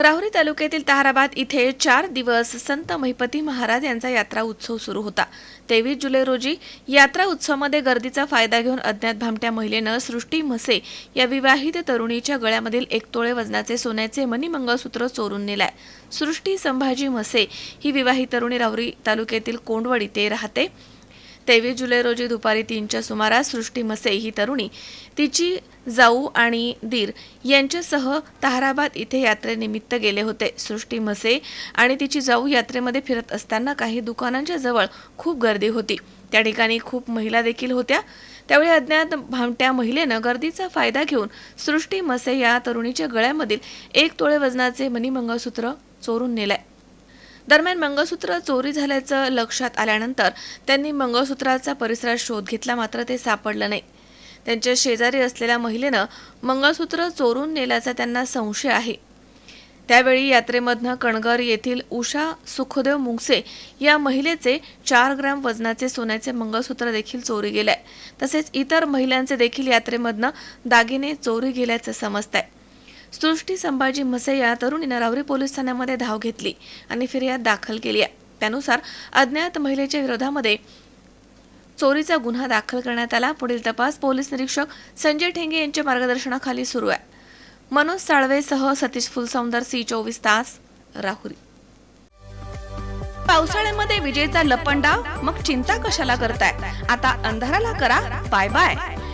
राहुरी तालुक्यातील ताहराबाद इथे चार दिवस संत महिपती महाराज यांचा यात्रा उत्सव सुरू होता. तेवीस जुलै रोजी यात्रा उत्सवामध्ये गर्दीचा फायदा घेऊन अज्ञात भामट्या महिलेनं सृष्टी म्हसे या विवाहित तरुणीच्या गळ्यामधील एक तोळे वजनाचे सोन्याचे मणिमंगळसूत्र चोरून नेलाय. सृष्टी संभाजी म्हसे ही विवाहित तरुणी राहुरी तालुक्यातील कोंडवड इथे राहते. तेवीस जुलै रोजी दुपारी तीनच्या सुमारास सृष्टी मसे ही तरुणी तिची जाऊ आणि दीर यांच्यासह ताहराबाद इथे यात्रेनिमित्त गेले होते. सृष्टी मसे आणि तिची जाऊ यात्रेमध्ये फिरत असताना काही दुकानांच्या जवळ खूप गर्दी होती. त्या ठिकाणी खूप महिला देखील होत्या. त्यावेळी अज्ञात भामट्या महिलेनं गर्दीचा फायदा घेऊन सृष्टी मसे या तरुणीच्या गळ्यामधील एक तोळे वजनाचे मणिमंगळसूत्र चोरून नेलंय. दरम्यान मंगळसूत्र चोरी झाल्याचं लक्षात आल्यानंतर त्यांनी मंगळसूत्राचा परिसरात शोध घेतला मात्र ते सापडलं नाही. त्यांच्या शेजारी असलेल्या महिलेनं मंगळसूत्र चोरून नेल्याचा त्यांना संशय आहे. त्यावेळी यात्रेमधनं कणगर येथील उषा सुखदेव मुंगसे या महिलेचे चार ग्रॅम वजनाचे सोन्याचे मंगळसूत्र देखील चोरी गेले तसेच इतर महिलांचे देखील यात्रेमधनं दागिने चोरी गेल्याचं समजत आहे सृष्टी संभाजी म्हसे या तरुणीनं रावरी पोलीस ठाण्यामध्ये धाव घेतली आणि फिर्याद दाखल केली आहे. त्यानुसार अज्ञात महिलेच्या विरोधामध्ये चोरीचा गुन्हा दाखल करण्यात आला. पुढील तपास पोलीस निरीक्षक संजय ठेंगे यांच्या मार्गदर्शनाखाली सुरू आहे. मनोज साळवेसह सतीश फुलसौंदर सी चोवीस तास राहुरी. पावसाळ्यामध्ये विजेचा लपंडाव? मग चिंता कशाला करताय? आता अंधाराला करा. Bye bye.